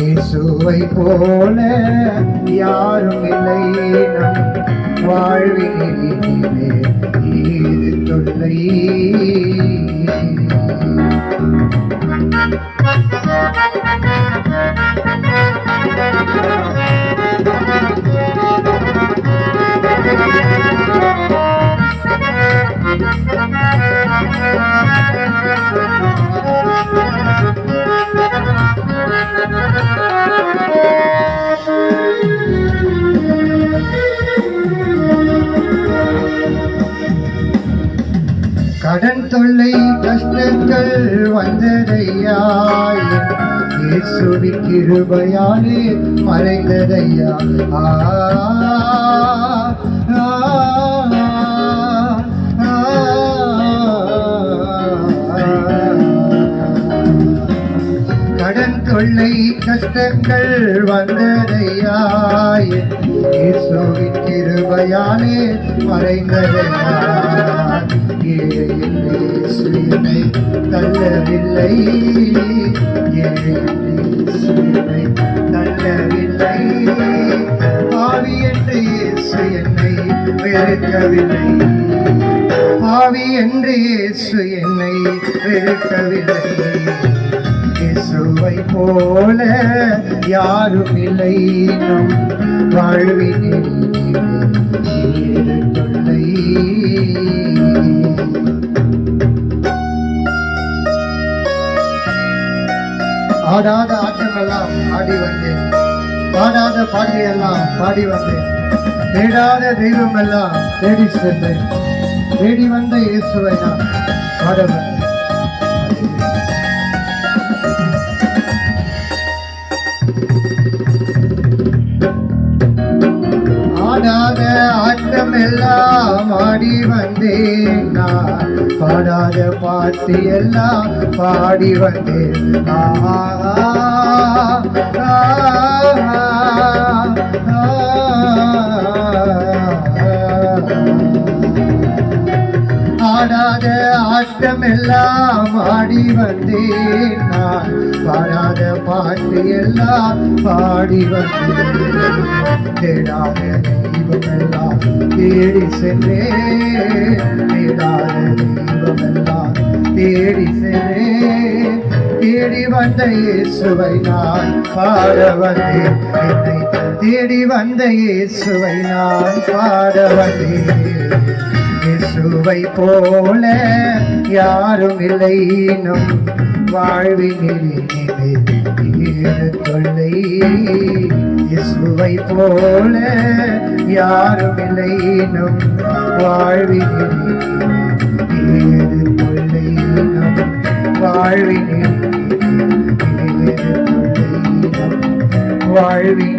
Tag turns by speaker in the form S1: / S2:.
S1: இயேசுவை போல யாரும் இல்லை. நம் வாழ்வினிலே ஈடு தொல்லை. கடன் தொல்லை கஷ்டங்கள் வந்ததையாய் இயேசுவி கிருபையாலே மறைந்ததையா கடன் தொல்லை கஷ்டங்கள் வந்ததையா இயேசுவின் கிருபையாலே மறைந்ததையா ஏழை தள்ளவில்லை. ஏழை தள்ளவில்லை. ஆவி என்று இயேசு என்னை வெறுக்கவில்லை. ஆவி என்று இயேசு என்னை வெறுக்கவில்லை. இயேசுவை போல யாரும் இல்லை நம் வாழ்வினில் ஆடாத ஆட்டமெல்லாம் ஆடி வந்தேன். பாடாத பாட்டியெல்லாம் பாடி வந்தேன். தேடாத தெய்வம் எல்லாம் தேடி சென்றேன். தேடி வந்த இயேசுவை நான் பாட வந்தேன். எல்லாம் ஆடி வந்தேன் நான் பாடாத பாட்டு எல்லாம் பாடி வந்தேன் ஆஹா, ஆஹா, ஆடாத ஆட்டம் எல்லாம் ஆடி வந்தேன் நான் பாடாத பாட்டு எல்லாம் பாடி வந்தேன் தேடாத தேடி சென்றேன் தேடி சென்றேன் தேடி வந்த இயேசுவை நான் பாட வந்தேன் என்னை தேடி வந்த இயேசுவை நான் பாட வந்தேன் இயேசுவை போல யாரும் இல்லை. நம் வாழ்வினிலே ஈடு தொல்லை இயேசுவை போல யாரும் இல்லை நம் வாழ்வினிலே ஈடு தொல்லை நம் வாழ்வினிலே ஈடு தொல்லை நம் வாழ்வினிலே